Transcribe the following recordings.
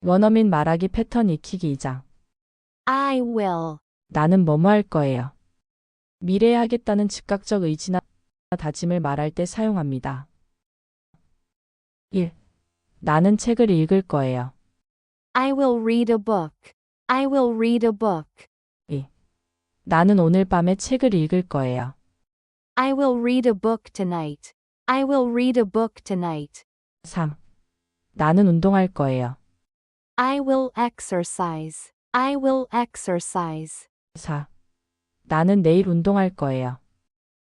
원어민 말하기 패턴 익히기 2장. I will. 나는 뭐뭐 할 거예요. 미래에 하겠다는 즉각적 의지나 다짐을 말할 때 사용합니다. 1. 나는 책을 읽을 거예요. I will read a book. I will read a book. 나는 오늘 밤에 책을 읽을 거예요. I will read a book tonight. I will read a book tonight. 3. 나는 운동할 거예요. I will exercise. I will exercise. 4. 나는 내일 운동할 거예요.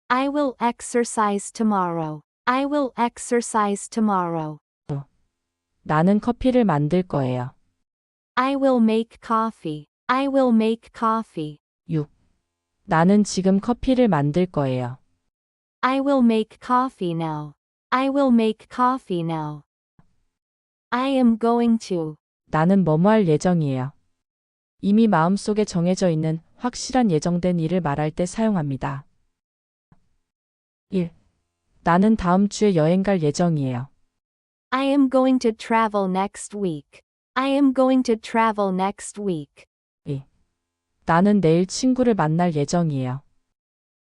I will exercise tomorrow. I will exercise tomorrow. 나는 커피를 만들 거예요. I will make coffee. I will make coffee. 6. 나는 지금 커피를 만들 거예요. I will make coffee now. I will make coffee now. I am going to. 나는 뭐뭐 할 예정이에요. 이미 마음속에 정해져 있는 확실한 예정된 일을 말할 때 사용합니다. 1. 나는 다음 주에 여행 갈 예정이에요. I am going to travel next week. I am going to travel next week. 나는 내일 친구를 만날 예정이에요.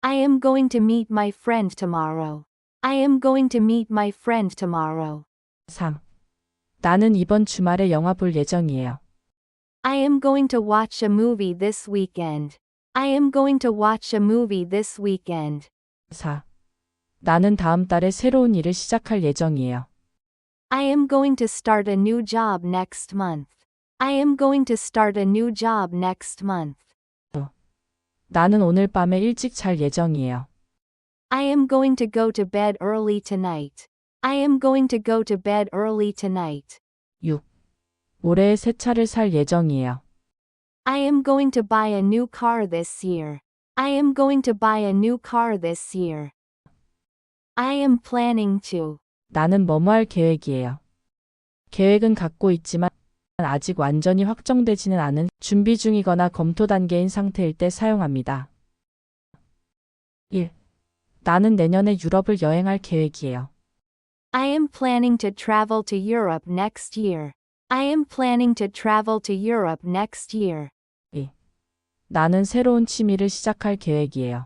I am going to meet my friend tomorrow. I am going to meet my friend tomorrow. 3. 나는 이번 주말에 영화 볼 예정이에요. I am going to watch a movie this weekend. I am going to watch a movie this weekend. 4. 나는 다음 달에 새로운 일을 시작할 예정이에요. I am going to start a new job next month. I am going to start a new job next month. 나는 오늘 밤에 일찍 잘 예정이에요. I am going to go to bed early tonight. I am going to go to bed early tonight. 6. 올해에 새 차를 살 예정이에요. I am going to buy a new car this year. I am going to buy a new car this year. I am planning to. 나는 뭐뭐 할 계획이에요. 계획은 갖고 있지만 아직 완전히 확정되지는 않은 준비 중이거나 검토 단계인 상태일 때 사용합니다. 1. 나는 내년에 유럽을 여행할 계획이에요. I am planning to travel to Europe next year. I am planning to travel to Europe next year. 나는 새로운 취미를 시작할 계획이에요.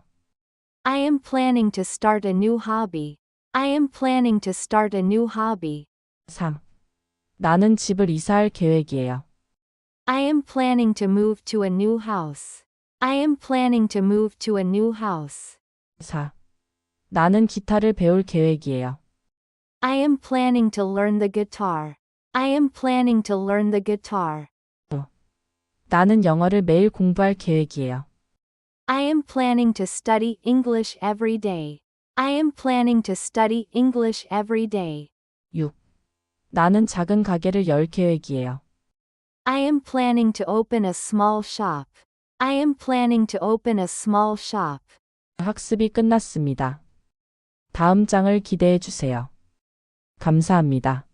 I am planning to start a new hobby. I am planning to start a new hobby. 3. 나는 집을 이사할 계획이에요. I am planning to move to a new house. I am planning to move to a new house. 4. 나는 기타를 배울 계획이에요. I am planning to learn the guitar. I am planning to learn the guitar. 나는 영어를 매일 공부할 계획이에요. I am planning to study English every day. I am planning to study English every day. 6. 나는 작은 가게를 열 계획이에요. I am planning to open a small shop. I am planning to open a small shop. 학습이 끝났습니다. 다음 장을 기대해 주세요. 감사합니다.